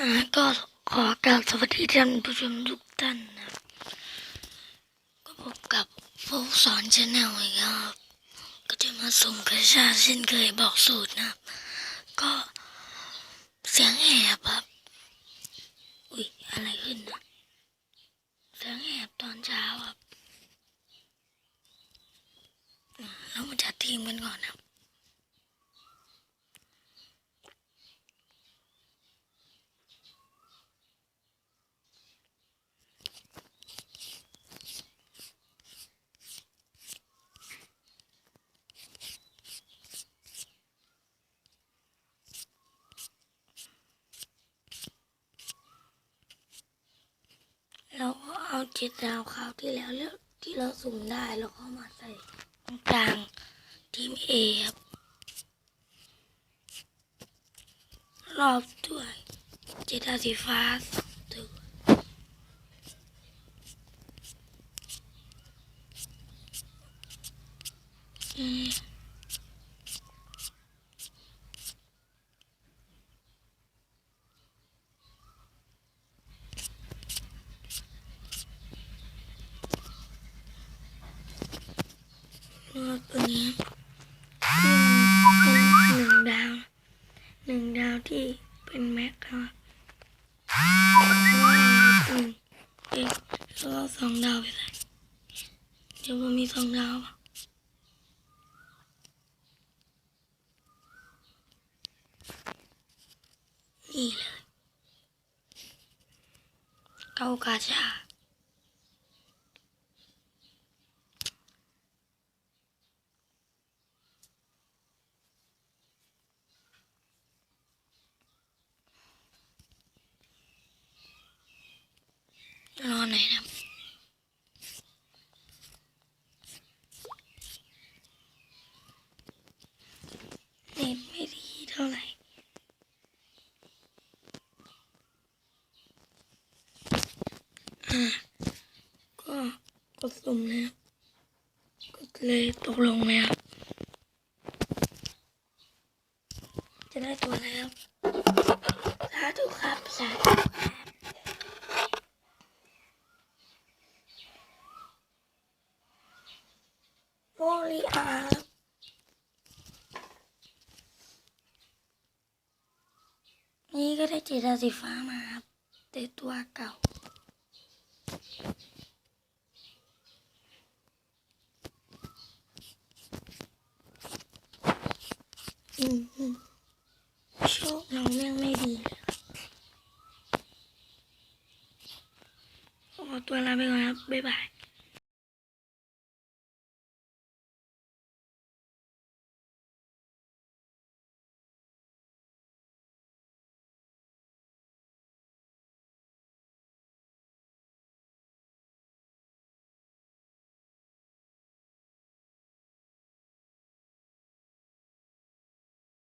อ่าก็ขอกราบสวัสดีท่านผู้ชมทุกท่านนะก็พบกับโฟกสอนชาแนลอีกแล้วครับ ก็จะมาส่งกระชาเช่นเคยบอกสูตรนะก็เสียงแหบครับ อุ๊ยอะไรขึ้นนะเสียงแหบตอนเช้าครับอ่าเรามาจัดทีมกันก่อนนะครับ เราเอาเจ็ดดาวคราวที่แล้วแล้วที่เราสุ่มได้เราก็มาใส่ตรงกลางทีมเอครับรอบด้วยเจ็ดดาวสีฟ้าสอง ตัวอืมรอบตัวนี้ที่มันเป็นหนึ่งดาวหนึ่งดาวที่เป็นแม็กครับว่าหนึ่งเอ๊ะแล้วสองดาวไปใส่เดี๋ยวมันมีสองดาวนี่เลยเกากาชา หน่อยนะเน็ตไม่ดีเท่าไหร่ก็กดสุ่มแล้วก็เลยตกลงแล้วจะได้ตัวแล้วสาธุครับสาธุครับ โมลิอานี่ก็ได้เจดาสีฟ้ามาครับแต่ตัวเก่าอืมอืมโชคเราแม่งไม่ดีขอตัวลาไปก่อนครับ บ๊ายบาย